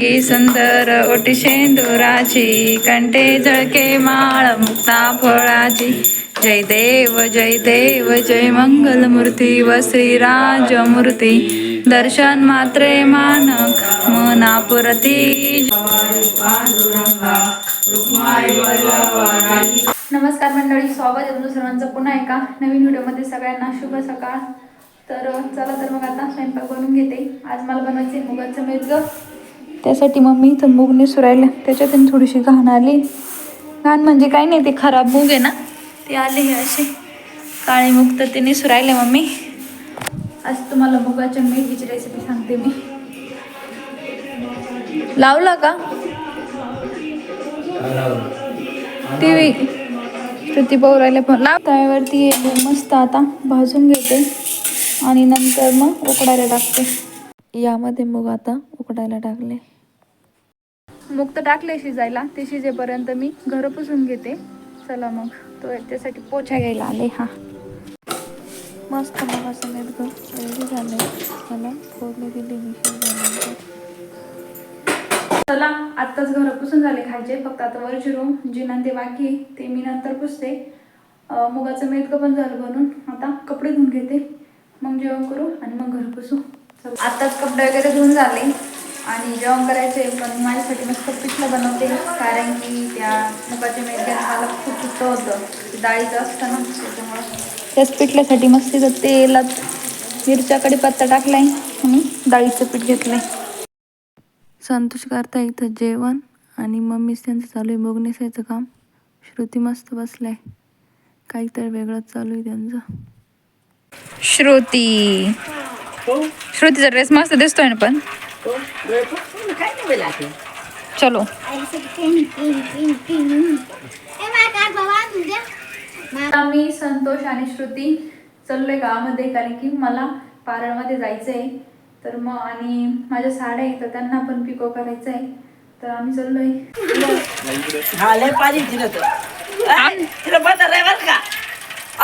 अंगी सुंदर ओटी शेंदुराची कंठे झळके माळ मुक्ता फळाची. जय देव जय देव जय मंगलमूर्ती व श्रीराजमूर्ती. दर्शन मात्रे मानक मना पुरती नमस्कार मंडळी स्वागत आहे तुमचं सर्वांचं पुन्हा एका नवीन व्हिडिओमध्ये सगळ्यांना. शुभ सकाळ. तर चला तर मग आता स्वयंपाक बनवून घेते. आज मला बनवायचे मुगाचं मेजग त्यासाठी मम्मी इथं मूग नेसू राहिलं त्याच्यातून थोडीशी घाण आली. घाण म्हणजे काही नाही ते खराब मूग आहे ना ते आले हे असे. काळे मूग तर ते नेसू राहिले मम्मी. आज तुम्हाला मुगाच्या मेथीची रेसिपी सांगते मी. लावला का? टी व्ही श्रुती राहिले पण लाव. तव्यावरती मूग मस्त आता भाजून घेते. आणि नंतर मग उकडायला टाकते. यामध्ये मूग आता उकडायला टाकले. मूग तर टाकले शिजायला. ते शिजेपर्यंत मी घर पुसून घेते. चला मग. तो त्यासाठी पोछा घ्यायला आले. हा. मस्त मग असं रेडी झालं मला फोडणी दिली मी चला आत्ताच घर पुसून झाले खायचे. फक्त आता वरची रूम जिना ते बाकी आहे, ते मी नंतर पुसते. मुगाचं मेदकं पण झालं बनून. आता कपडे धुवून घेते. मग जेवण करू आणि मग घर पुसू. आत्ताच कपडे वगैरे धुवून झाले. आणि जेवण करायचे पण माझ्यासाठी मस्त पिठलं बनवते कारण की त्या मुगाच्या मेदक्यानं मला खूप सुट्ट होतं. डाळीचं असतं ना त्याच्यामुळं. त्याच पिठल्यासाठी मस्त तिथं तेलात मिरच्याकडे पत्ता टाकलाय आणि डाळीचं पीठ घेतलंय. संतोष करता इथं जेवण आणि मम्मीच त्यांचं चालू आहे बघ नेसायचं काम. श्रुती मस्त बसलाय. काहीतरी वेगळंच चालू आहे त्यांचं. श्रुती. श्रुतीचा ड्रेस मस्त दिसतोय ना पण. चलो. मी संतोष आणि श्रुती चाललोय गावामध्ये कारण की मला पारळमध्ये जायचं आहे तर मग आणि माझ्या साड्या आहेत तर त्यांना पण पिको करायचं आहे तर आम्ही चाललोय. लय पाणी तर. तिला बरं का.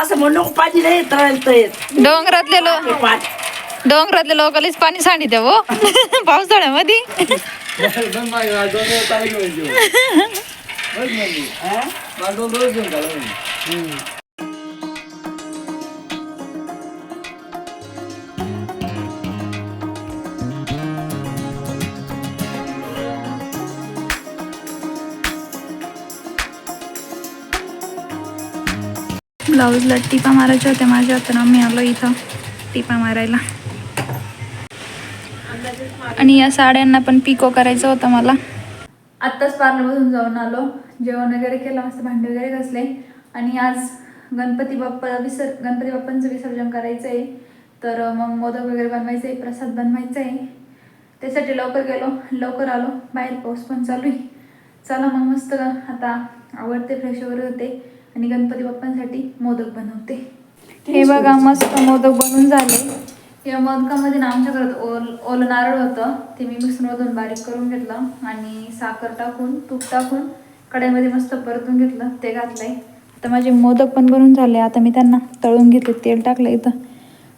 असं म्हणून पाणी नाही येत डोंगरातले लोक. डोंगरातल्या डोंगरातले लोकांनीच पाणी सांडी हो पावसाळ्यामध्ये. ब्लाऊजला टिपा मारायच्या होत्या माझ्या तर आम्ही आलो इथं टिपा मारायला. आणि या साड्यांना पण पिको करायचं होतं मला. आत्ताच पार्लरमधून जाऊन आलो. जेवण वगैरे केलं मस्त भांडे वगैरे घासले. आणि आज गणपती बाप्पा विसर गणपती बाप्पांचं विसर्जन करायचं आहे तर मग मोदक वगैरे बनवायचं आहे प्रसाद बनवायचा आहे त्यासाठी लवकर गेलो लवकर आलो. बाहेर पाऊस पण चालू आहे चला मग मस्त आता आवडते फ्रेश वगैरे होते. आणि गणपती बाप्पांसाठी मोदक बनवते. हे बघा मस्त मोदक बनून झाले. या मोदकामध्ये ना आमच्या घरात ओल ओलं नारळ होतं. ते मी मिक्सरमधून बारीक करून घेतलं आणि साखर टाकून तूप टाकून कढईमध्ये मस्त परतून घेतलं ते घातलंय. आता माझे मोदक पण बनून झाले. आता मी त्यांना तळून घेतले तेल टाकलं इथं.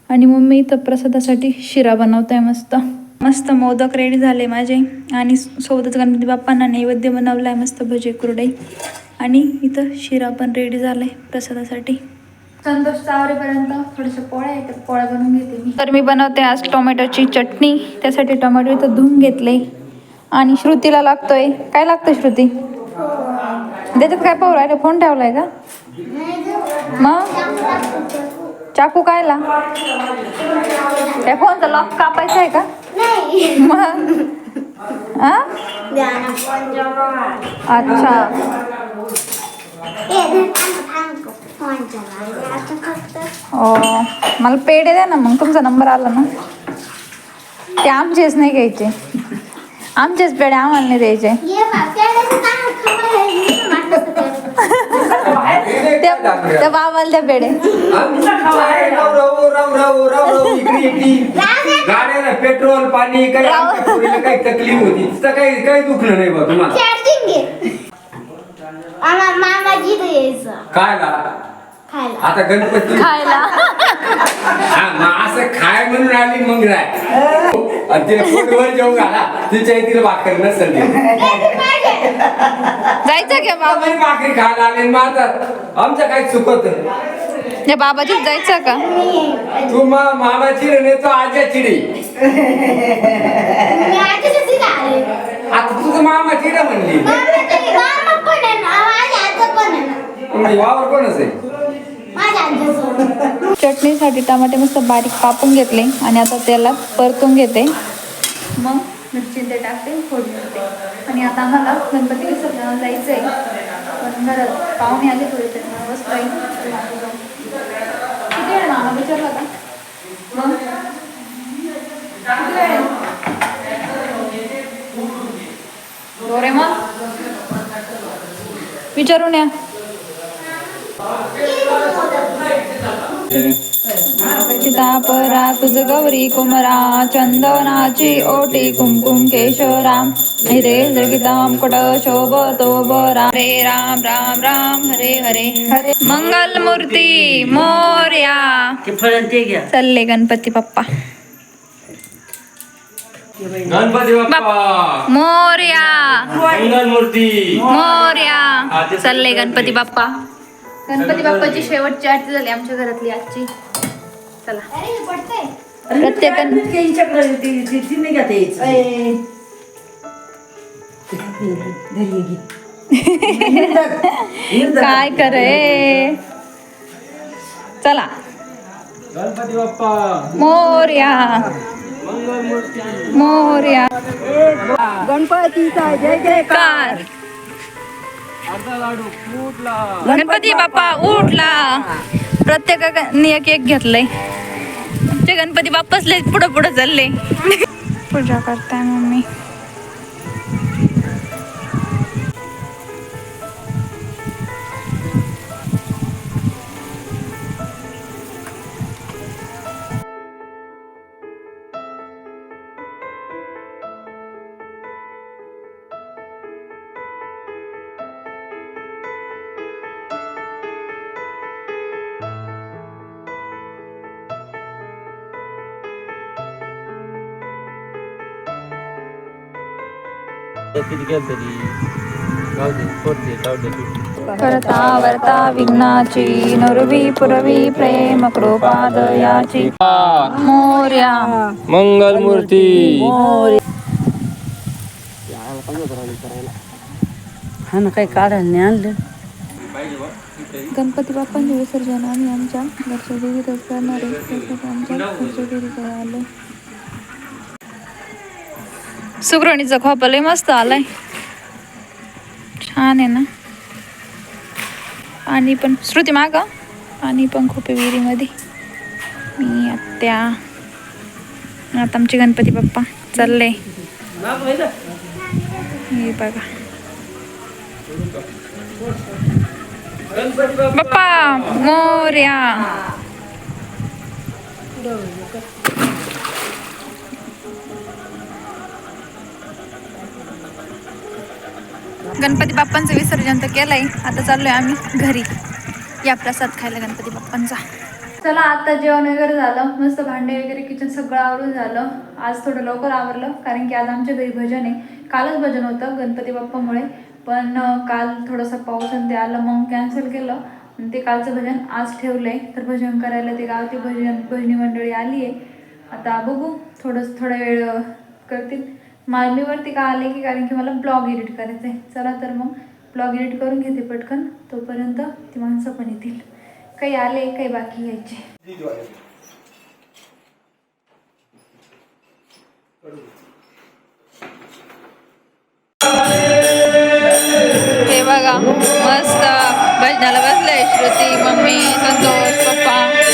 आणि मम्मी इथं प्रसादासाठी शिरा बनवते मस्त. मस्त मोदक रेडी झाले माझे. आणि सोबतच गणपती बाप्पांना नैवेद्य बनवलाय मस्त भजे कुरडई. आणि इथं शिरा पण रेडी झालाय प्रसादासाठी. संतोष चावरेपर्यंत थोड्याशा पोळ्या पोळ्या बनवून घेते मी. तर मी बनवते आज टोमॅटोची चटणी. त्यासाठी टोमॅटो इथं धुवून घेतले. आणि श्रुतीला लागतोय. काय लागतं श्रुती? त्याच्यात काय पाहू राहिले? फोन ठेवलाय का? मग? चाकू कायला? त्या फोनचा लॉक कापायचा आहे का? मग? अच्छा. ओ मला पेढे द्या ना मग तुमचा नंबर आला ना. ते आमचेच नाही घ्यायचे. आमचेच पेढे आम्हाला नाही द्यायचे. त्या त्या बाबाला द्या पेढे गाड्याला पेट्रोल पाणी काही आमच्या पोरीला काही तकलीफ होती. तिचं काही काही दुखलं नाही बा तुम्हाला. काय ला आता गणपती खायला. हा मग असं खाय म्हणून आली मग राय. आणि तिला पोटवर जेवू घाला. तिच्या तिला भाकर नसेल. जायचं का बाबा? भाकरी खायला आले आता आमचं काय चुकत या बाबाजीत जायचं का? तू मा- मामा चिडे नाही तो आज्या चिडे आता तुझं मामा चिडे म्हणली मग वावर कोणच आहे? चटणीसाठी टमाटे मस्त बारीक कापून घेतले आणि आता त्याला परतून घेते. मग मिरची ते टाकते फोडून देते. आणि आता आम्हाला गणपती विसर्जनाला जायचं आहे पण घरात पाहुणे आले थोडे तरी मला तर मागे जाऊ. किती वेळ मामा विचारला का मग? किती वेळ? डोरे मग विचारून या. सीतापरा तुझ गौरी कुमरा चंदनाची ओटी कुमकुम केशराम हिरे जगिताम कुट शोभतो बरा हरे राम राम राम हरे हरे हरे. मंगल मूर्ती मोर्या चालले गणपती बाप्पा. गणपती बाप्पा. मोर्या. मंगल मूर्ती मोर्या चालले गणपती. बाप्पा. गणपती बाप्पाची शेवटची आरती झाली आमच्या घरातली आजची. चला. प्रत्येकान काय करे चला. गणपती बाप्पा. मोर्या. मोर्या. गणपतीचा जय जयकार. कार गणपती बाप्पा उठला. प्रत्येकाने एक एक घेतलंय. ते गणपती बाप्पाच लय पुढं पुढं चालले. पूजा करताय मम्मी. करता वर्ता विघ्नाची नुरवी पुरवी प्रेम कृपादयाची मोर्या. मंगल मूर्ती हा ना काही काढायला नाही आणलं. गणपती बाप्पांचे विसर्जन आम्ही आमच्या घरच्या देवीतच करणार आमच्या घरच्या देवीकडे आलो. सुगरणीचा खोपा लय मस्त आलाय. छान आहे ना? पाणी पण श्रुती माग पाणी पण खूप आहे विहिरीमध्ये. मी आत्या आता आमचे गणपती बाप्पा चालले. हे बघा. बाप्पा मोर्या. गणपती बाप्पांचं विसर्जन तर केलंय. आता चाललोय आम्ही घरी. या प्रसाद खायला गणपती बाप्पांचा. चला आता जेवण वगैरे झालं. मस्त भांडे वगैरे किचन सगळं आवरून झालं. आज थोडं लवकर आवरलं कारण की आज आमच्या घरी भजन आहे. कालच भजन होतं गणपती बाप्पामुळे. पण काल थोडासा पाऊस आणि ते आलं मग कॅन्सल केलं. आणि ते कालचं भजन आज ठेवलंय. तर भजन करायला ते गावती भजन भजनी मंडळी आली आहे आता बघू थोडंसं थोडा वेळ करतील. मा- मी वरती का आले की कारण की मला ब्लॉग एडिट करायचं आहे चला तर मग ब्लॉग एडिट करून घेते पटकन. तोपर्यंत ती माणसं पण येतील. काही आले काही बाकी यायचे. हे बघा मस्त. भजनाला बसलंय श्रुती मम्मी संतोष पप्पा.